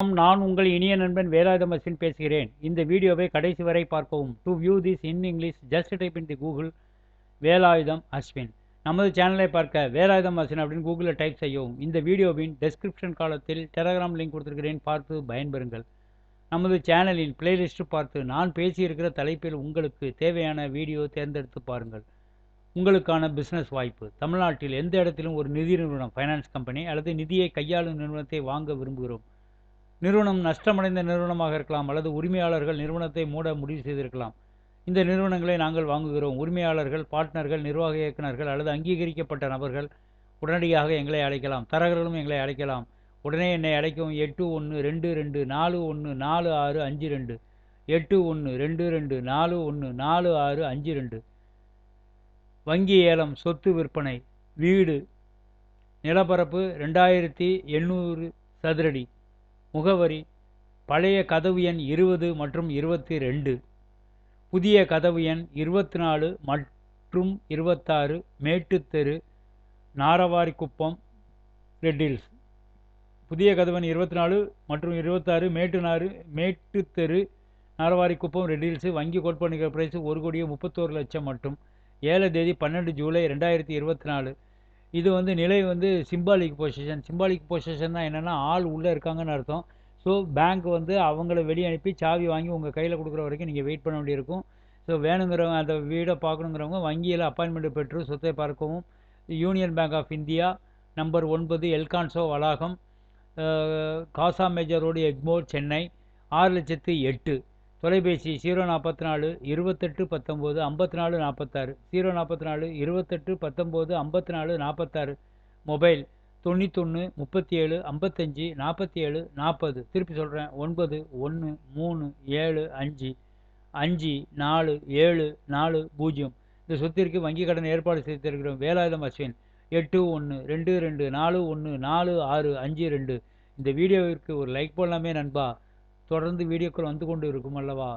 நான் உங்கள் இனிய நண்பன் வேலாயுதம் பேசுகிறேன். இந்த வீடியோவை கடைசி வரை பார்க்கவும். To view this in English just type in the Google Velayutham Ashwin. நமது சேனலை பார்க்க வேலாயுதம் அஸ்வின் அப்படின்னு கூகுளில் டைப் செய்யவும். இந்த வீடியோவின் டெஸ்கிரிப்ஷன் காலத்தில் டெலகிராம் லிங்க் கொடுத்துருக்கிறேன். பார்த்து பயன்பெறுங்கள். நமது சேனலின் பிளேலிஸ்ட் பார்த்து நான் பேசியிருக்கிற தலைப்பில் உங்களுக்கு தேவையான வீடியோ தேர்ந்தெடுத்து பாருங்கள். உங்களுக்கான பிஸ்னஸ் வாய்ப்பு. தமிழ்நாட்டில் எந்த இடத்திலும் ஒரு நிதி நிறுவனம் ஃபைனான்ஸ் கம்பெனி அல்லது நிதியை கையாளும் நிறுவனத்தை வாங்க விரும்புகிறோம். நிறுவனம் நஷ்டமடைந்த நிறுவனமாக இருக்கலாம் அல்லது உரிமையாளர்கள் நிறுவனத்தை மூட முடிவு செய்திருக்கலாம். இந்த நிறுவனங்களை நாங்கள் வாங்குகிறோம். உரிமையாளர்கள் பார்ட்னர்கள் நிர்வாக இயக்குநர்கள் அல்லது அங்கீகரிக்கப்பட்ட நபர்கள் உடனடியாக எங்களை அழைக்கலாம். தரகர்களும் எங்களை அழைக்கலாம். உடனே என்னை அழைக்கவும். எட்டு ஒன்று ரெண்டு ரெண்டு நாலு ஒன்று நாலு ஆறு அஞ்சு ரெண்டு. எட்டு ஒன்று ரெண்டு ரெண்டு நாலு ஒன்று நாலு ஆறு அஞ்சு ரெண்டு. வங்கி ஏலம் சொத்து விற்பனை வீடு நிலப்பரப்பு ரெண்டாயிரத்தி எண்ணூறு சதுரடி. முகவரி பழைய கதவு எண் இருபது மற்றும் இருபத்தி ரெண்டு. புதிய கதவு எண் இருபத்தி நாலு மற்றும் இருபத்தாறு மேட்டுத்தெரு நாரவாரிக்குப்பம் ரெட்டில்ஸ் புதிய கதவன் இருபத்தி நாலு மற்றும் இருபத்தாறு மேட்டு நாறு மேட்டுத்தெரு நாரவாரிக்குப்பம் ரெட்டில்ஸு வங்கி கோட்பணிக்கிற பிரைஸ் ஒரு கோடியே முப்பத்தோரு லட்சம் மட்டும். ஏழு தேதி பன்னெண்டு ஜூலை ரெண்டாயிரத்தி இருபத்தி நாலு இது வந்து நிலை வந்து சிம்பாலிக் பொசிஷன் சிம்பாலிக் பொசிஷன் தான் என்னென்னா ஆள் உள்ளே இருக்காங்கன்னு அர்த்தம். ஸோ பேங்க் வந்து அவங்கள வெளியே அனுப்பி சாவி வாங்கி உங்கள் கையில் கொடுக்குற வரைக்கும் நீங்கள் வெயிட் பண்ண வேண்டியிருக்கும். ஸோ வேணுங்கிறவங்க அந்த வீடை பார்க்கணுங்கிறவங்க வங்கியில் அப்பாயின்மெண்ட் பெற்று சொத்தை பார்க்கவும் Union Bank of India number ஒன்பது எல்கான்சோ வளாகம். Casa Major road Egmore Chennai ஆறு லட்சத்து எட்டு. தொலைபேசி ஜீரோ நாற்பத்தி நாலு இருபத்தெட்டு பத்தொம்போது ஐம்பத்தி நாலு நாற்பத்தாறு ஜீரோ நாற்பத்தி நாலு இருபத்தெட்டு பத்தொம்போது ஐம்பத்தி நாலு நாற்பத்தாறு மொபைல் தொண்ணூத்தொன்று முப்பத்தி ஏழு ஐம்பத்தஞ்சு நாற்பத்தி ஏழு நாற்பது திருப்பி சொல்கிறேன் ஒன்பது ஒன்று மூணு ஏழு அஞ்சு அஞ்சு நாலு ஏழு நாலு பூஜ்ஜியம். இந்த சொத்திற்கு வங்கிக் கடன் ஏற்பாடு செய்து தருகிறோம் வேலாயுதம் அஸ்வின். எட்டு ஒன்று ரெண்டு ரெண்டு நாலு ஒன்று நாலு ஆறு அஞ்சு ரெண்டு. இந்த வீடியோவிற்கு ஒரு லைக் போடலாமே நண்பா. தொடர்ந்து வீடியோக்கள் வந்து கொண்டு இருக்கும் அல்லவா